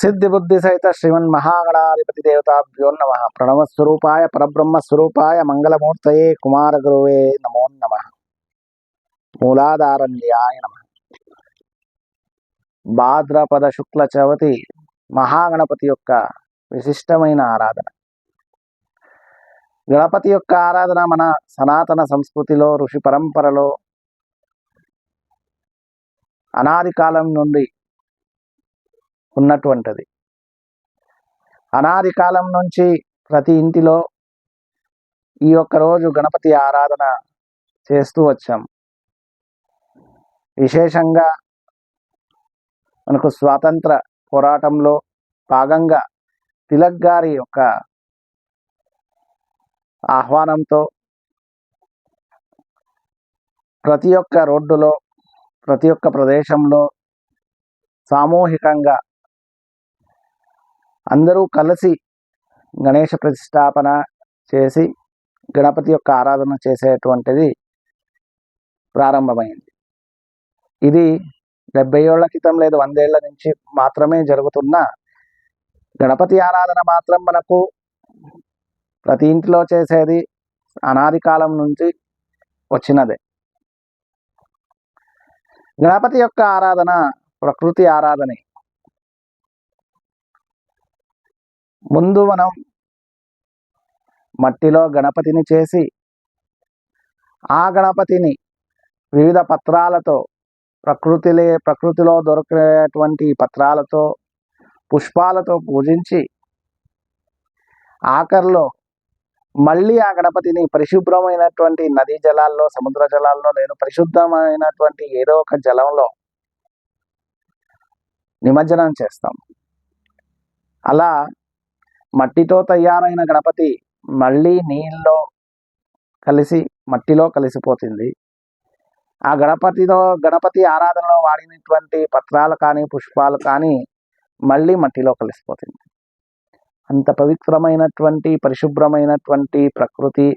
సిద్ధి బుద్ధి సహిత శ్రీమన్ మహాగణాధిపతి దేవతాభ్యో నమ ప్రణవస్వరూపాయ పరబ్రహ్మస్వరూపాయ మంగళమూర్తయే కుమారగురువే నమో నమ మూలాధారణ్యాయ నమ భాద్రపద శుక్ల చవతి మహాగణపతి యొక్క విశిష్టమైన ఆరాధన। గణపతి యొక్క ఆరాధన మన సనాతన సంస్కృతిలో ఋషి పరంపరలో అనాది కాలం నుండి ఉన్నటువంటిది. అనాది కాలం నుంచి ప్రతి ఇంటిలో ఈ యొక్క రోజు గణపతి ఆరాధన చేస్తూ వచ్చాం. విశేషంగా మనకు స్వాతంత్ర పోరాటంలో భాగంగా తిలక్ గారి యొక్క ఆహ్వానంతో ప్రతి ఒక్క రోడ్డులో ప్రతి ఒక్క ప్రదేశంలో సామూహికంగా అందరూ కలిసి గణేష ప్రతిష్టాపన చేసి గణపతి యొక్క ఆరాధన చేసేటువంటిది ప్రారంభమైంది. ఇది డెబ్బై ఏళ్ళ క్రితం లేదు వందేళ్ళ నుంచి మాత్రమే జరుగుతున్న గణపతి ఆరాధన మాత్రం మనకు ప్రతి ఇంటిలో చేసేది అనాది కాలం నుంచి వచ్చినదే. గణపతి యొక్క ఆరాధన ప్రకృతి ఆరాధనే. ముందు మనం మట్టిలో గణపతిని చేసి ఆ గణపతిని వివిధ పత్రాలతో ప్రకృతిలే ప్రకృతిలో దొరికేటువంటి పత్రాలతో పుష్పాలతో పూజించి ఆఖరిలో మళ్ళీ ఆ గణపతిని పరిశుభ్రమైనటువంటి నదీ జలాల్లో సముద్ర జలాల్లో నేను పరిశుద్ధమైనటువంటి ఏదో ఒక జలంలో నిమజ్జనం చేస్తాం. అలా మట్టితో తయారైన గణపతి మళ్ళీ నీళ్ళలో కలిసి మట్టిలో కలిసిపోతుంది. ఆ గణపతితో గణపతి ఆరాధనలో వాడినటువంటి పత్రాలు కానీ పుష్పాలు కానీ మళ్ళీ మట్టిలో కలిసిపోతుంది. అంత పవిత్రమైనటువంటి పరిశుభ్రమైనటువంటి ప్రకృతి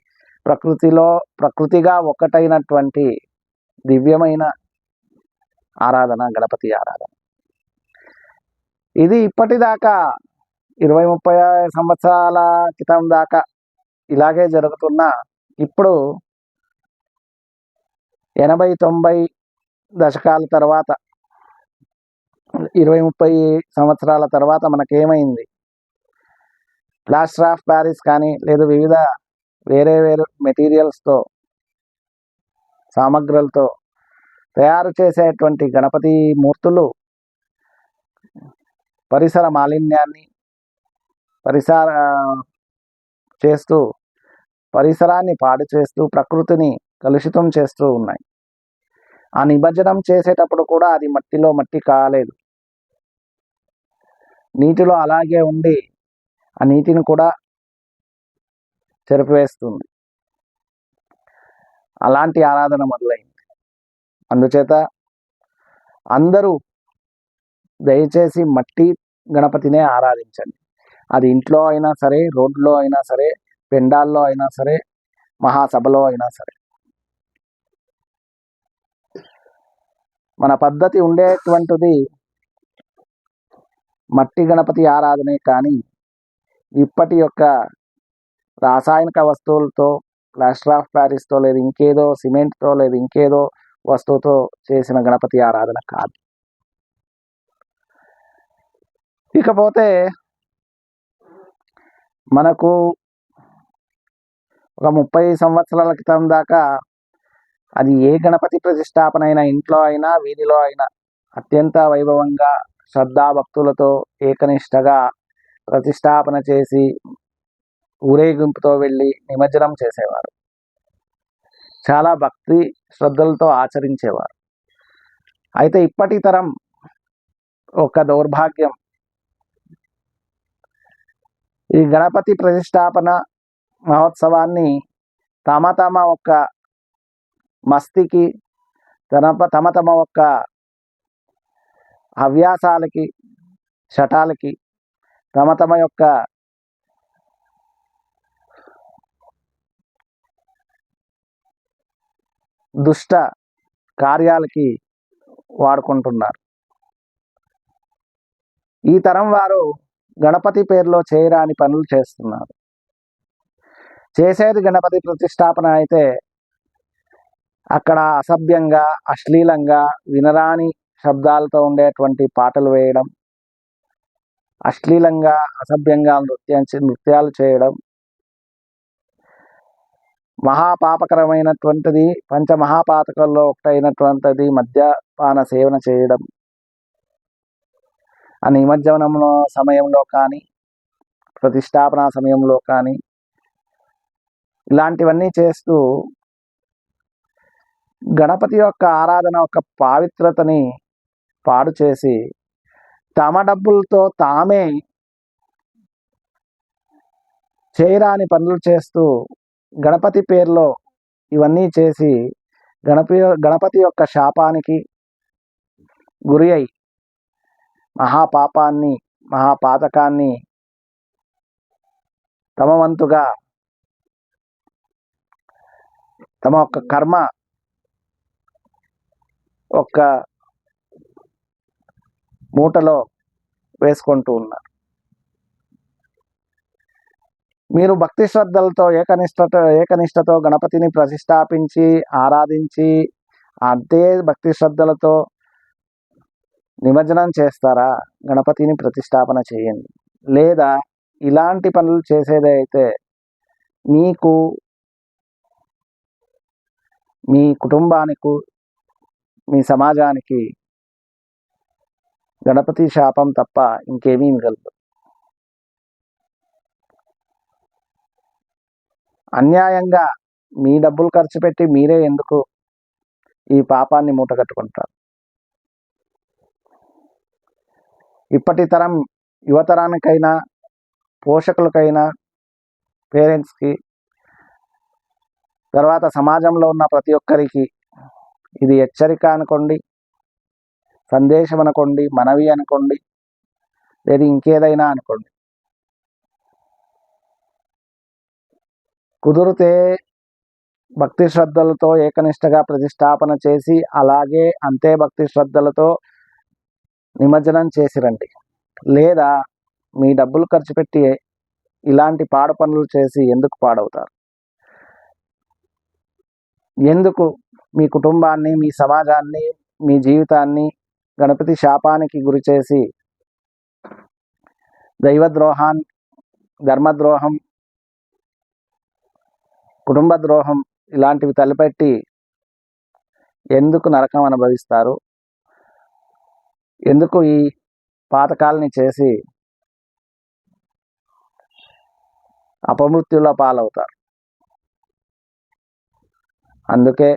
ప్రకృతిలో ప్రకృతిగా ఒకటైనటువంటి దివ్యమైన ఆరాధన గణపతి ఆరాధన. ఇది ఇప్పటిదాకా ఇరవై ముప్పై సంవత్సరాల క్రితం దాకా ఇలాగే జరుగుతున్న ఇప్పుడు ఎనభై తొంభై దశకాల తర్వాత ఇరవై ముప్పై సంవత్సరాల తర్వాత మనకేమైంది? ప్లాస్టర్ ఆఫ్ ప్యారిస్ కానీ లేదా వివిధ వేరే వేరే మెటీరియల్స్తో సామగ్రులతో తయారు చేసేటువంటి గణపతి మూర్తులు పరిసర మాలిన్యాన్ని పరిసర చేస్తూ పరిసరాన్ని పాడు చేస్తూ ప్రకృతిని కలుషితం చేస్తూ ఉన్నాయి. ఆ నిమజ్జనం చేసేటప్పుడు కూడా అది మట్టిలో మట్టి కాలేదు. నీటిలో అలాగే ఉండి ఆ నీటిని కూడా చెరిపివేస్తుంది. అలాంటి ఆరాధన మొదలైంది. అందుచేత అందరూ దయచేసి మట్టి గణపతినే ఆరాధించండి. అది ఇంట్లో అయినా సరే రోడ్లో అయినా సరే పెండాల్లో అయినా సరే మహాసభలో అయినా సరే. మన పద్ధతి ఉండేటువంటిది మట్టి గణపతి ఆరాధనే కానీ ఇప్పటి యొక్క రాసాయనిక వస్తువులతో ప్లాస్టర్ ఆఫ్ ప్యారిస్తో లేదు ఇంకేదో సిమెంట్తో లేదు ఇంకేదో వస్తువుతో చేసిన గణపతి ఆరాధన కాదు. ఇకపోతే మనకు ఒక ముప్పై సంవత్సరాల క్రితం దాకా అది ఏ గణపతి ప్రతిష్టాపన అయినా ఇంట్లో అయినా వీధిలో అయినా అత్యంత వైభవంగా శ్రద్ధాభక్తులతో ఏకనిష్టగా ప్రతిష్టాపన చేసి ఊరేగింపుతో వెళ్ళి నిమజ్జనం చేసేవారు. చాలా భక్తి శ్రద్ధలతో ఆచరించేవారు. అయితే ఇప్పటి తరం ఒక దౌర్భాగ్యం ఈ గణపతి ప్రతిష్టాపన మహోత్సవాన్ని తమ తమ ఒక్క మస్తికి తన తమ తమ ఒక్క అవ్యాసాలకి చటాలకి తమ తమ యొక్క దుష్ట కార్యాలకి వాడుకుంటున్నారు. ఈ తరం వారు గణపతి పేరులో చేయరాని పనులు చేస్తున్నారు. చేసేది గణపతి ప్రతిష్టాపన అయితే అక్కడ అసభ్యంగా అశ్లీలంగా వినరాని శబ్దాలతో ఉండేటువంటి పాటలు వేయడం అశ్లీలంగా అసభ్యంగా నృత్యం నృత్యాలు చేయడం మహాపాపకరమైనటువంటిది పంచమహాపాతకల్లో ఒకటైనటువంటిది మద్యపాన సేవన చేయడం ఆ నిమజ్జనంలో సమయంలో కానీ ప్రతిష్టాపన సమయంలో కానీ ఇలాంటివన్నీ చేస్తూ గణపతి యొక్క ఆరాధన యొక్క పావిత్రతని పాడు చేసి తమ డబ్బులతో తామే చేయరాని పనులు చేస్తూ గణపతి పేరులో ఇవన్నీ చేసి గణపతి గణపతి యొక్క శాపానికి గురి అయి మహాపాపాన్ని మహాపాతకాన్ని తమ వంతుగా తమ యొక్క కర్మ ఒక్క మూటలో వేసుకుంటూ ఉన్నారు. మీరు భక్తి శ్రద్ధలతో ఏకనిష్టతో ఏకనిష్టతో గణపతిని ప్రతిష్టాపించి ఆరాధించి అంతే భక్తి శ్రద్ధలతో నిమజ్జనం చేస్తారా? గణపతిని ప్రతిష్టాపన చేయండి. లేదా ఇలాంటి పనులు చేసేదైతే మీకు మీ కుటుంబానికి మీ సమాజానికి గణపతి శాపం తప్ప ఇంకేమీ మిగలదు. అన్యాయంగా మీ డబ్బులు ఖర్చు పెట్టి మీరే ఎందుకు ఈ పాపాన్ని మూటగట్టుకుంటారు? ఇప్పటి తరం యువతరానికైనా పోషకులకైనా పేరెంట్స్కి తర్వాత సమాజంలో ఉన్న ప్రతి ఒక్కరికి ఇది హెచ్చరిక అనుకోండి సందేశం అనుకోండి మనవి అనుకోండి లేదా ఇంకేదైనా అనుకోండి. కుదిరితే భక్తి శ్రద్ధలతో ఏకనిష్టగా ప్రతిష్టాపన చేసి అలాగే అంతే భక్తి శ్రద్ధలతో నిమజ్జనం చేసిరండి. లేదా మీ డబ్బులు ఖర్చు పెట్టి ఇలాంటి పాడ పనులు చేసి ఎందుకు పాడవుతారు? ఎందుకు మీ కుటుంబాన్ని మీ సమాజాన్ని మీ జీవితాన్ని గణపతి శాపానికి గురి చేసి దైవద్రోహాన్ ధర్మద్రోహం కుటుంబ ద్రోహం ఇలాంటివి తలపెట్టి ఎందుకు నరకం అనుభవిస్తారు? ఎందుకు ఈ పాతకాలని చేసి అపమృత్యుల పాలవుతారు? అందుకే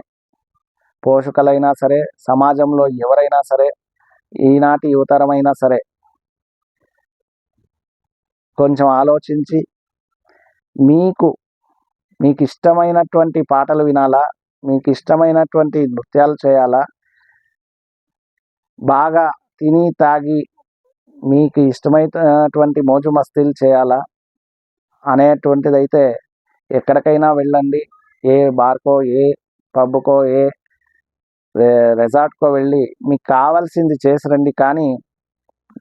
పోషకులైనా సరే సమాజంలో ఎవరైనా సరే ఈనాటి యువతరమైనా సరే కొంచెం ఆలోచించి మీకు మీకు ఇష్టమైనటువంటి పాటలు వినాలా? మీకు ఇష్టమైనటువంటి నృత్యాలు చేయాలా? బాగా తిని తాగి మీకు ఇష్టమైనటువంటి మోజు మస్తీలు చేయాలా అనేటువంటిది అయితే ఎక్కడికైనా వెళ్ళండి. ఏ బార్కో ఏ పబ్కో ఏ రెసార్ట్కో వెళ్ళి మీకు కావాల్సింది చేసి రండి. కానీ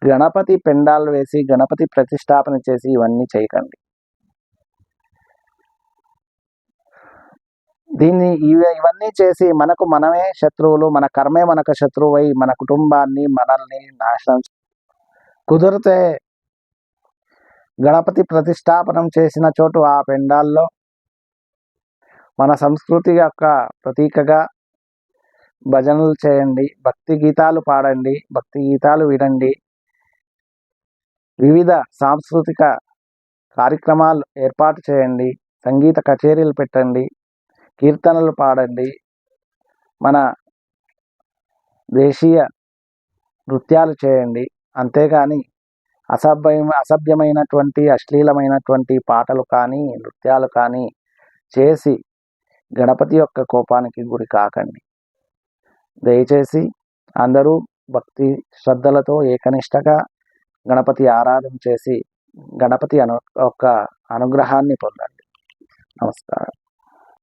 గణపతి పెండాలు వేసి గణపతి ప్రతిష్టాపన చేసి ఇవన్నీ చేయకండి. దీన్ని ఇవన్నీ చేసి మనకు మనమే శత్రువులు మన కర్మే మనకు శత్రువై మన కుటుంబాన్ని మనల్ని నాశనం కుదిరితే గణపతి ప్రతిష్టాపనం చేసిన చోటు ఆ పెండాల్లో. మన సంస్కృతి యొక్క ప్రతీకగా భజనలు చేయండి భక్తి గీతాలు పాడండి భక్తి గీతాలు వినండి. వివిధ సాంస్కృతిక కార్యక్రమాలు ఏర్పాటు చేయండి సంగీత కచేరీలు పెట్టండి. కీర్తనలు పాడండి. మన దేశీయ నృత్యాలు చేయండి. అంతేగాని అసభ్యం అసభ్యమైనటువంటి అశ్లీలమైనటువంటి పాటలు కానీ నృత్యాలు కానీ చేసి గణపతి యొక్క కోపానికి గురి కాకండి. దయచేసి అందరూ భక్తి శ్రద్ధలతో ఏకనిష్టగా గణపతి ఆరాధన చేసి గణపతి అను యొక్క అనుగ్రహాన్ని పొందండి. నమస్కారం.